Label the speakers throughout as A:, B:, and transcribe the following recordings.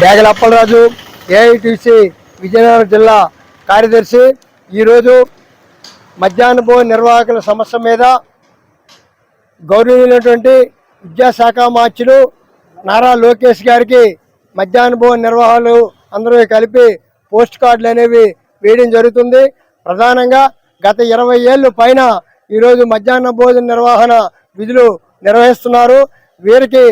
A: బేగల Appalaraju AITC Vizianagaram జిల్లా కార్యదర్శి. ఈరోజు మధ్యాహ్న భోజన నిర్వాహకుల సమస్య మీద గౌరవనీయులైనటువంటి విద్యాశాఖ మార్చులు నారా లోకేష్ గారికి మధ్యాహ్న భోజన నిర్వాహకులు అందరూ కలిపి పోస్ట్ కార్డులు అనేవి వేయడం జరుగుతుంది. ప్రధానంగా గత ఇరవై ఏళ్ళు పైన ఈరోజు మధ్యాహ్న భోజన నిర్వహణ విధులు నిర్వహిస్తున్నారు. వీరికి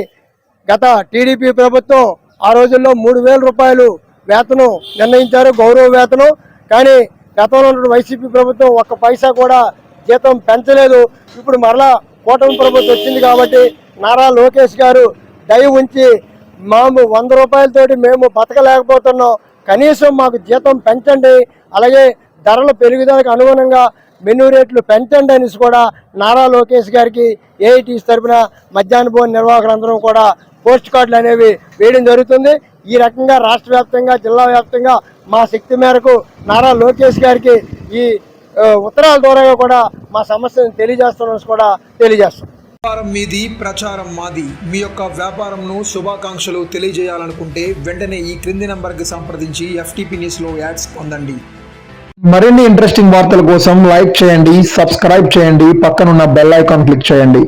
A: గత టీడీపీ ప్రభుత్వం ఆ రోజుల్లో మూడు వేల రూపాయలు వేతనం నిర్ణయించారు గౌరవ వేతనం. కానీ గతంలో ఉన్న వైసీపీ ప్రభుత్వం ఒక్క పైసా కూడా జీతం పెంచలేదు. ఇప్పుడు మరలా కూటమి ప్రభుత్వం వచ్చింది కాబట్టి నారా లోకేష్ గారు దయ ఉంచి మాము వంద రూపాయలతోటి మేము బతకలేకపోతున్నాం. కనీసం మాకు జీతం పెంచండి. అలాగే ధరల పెరుగుదలకు అనుగుణంగా మెనూ రేట్లు పెంచండి అనేసి కూడా నారా లోకేష్ గారికి ఏఐటీస్ తరఫున మధ్యాహ్న భోజన నిర్వాహకులందరం కూడా పోస్ట్ కార్డులు అనేవి వేయడం జరుగుతుంది. ఈ రకంగా రాష్ట్ర వ్యాప్తంగా జిల్లా వ్యాప్తంగా మా శక్తి మేరకు నారా లోకేష్ గారికి ఈ ఉత్తరాల ద్వారా కూడా మా సమస్యను తెలియజేస్తున్నాం కూడా తెలియజేస్తాం
B: వ్యాపారం మీది ప్రచారం మాది. మీ యొక్క వ్యాపారంను శుభాకాంక్షలు తెలియజేయాలనుకుంటే వెంటనే ఈ క్రింది నంబర్కి సంప్రదించి ఎఫ్టీపీ న్యూస్లో యాడ్స్ పొందండి.
C: మరిన్ని ఇంట్రెస్టింగ్ వార్తల కోసం లైక్ చేయండి సబ్స్క్రైబ్ చేయండి పక్కనున్న బెల్ ఐకాన్ క్లిక్ చేయండి.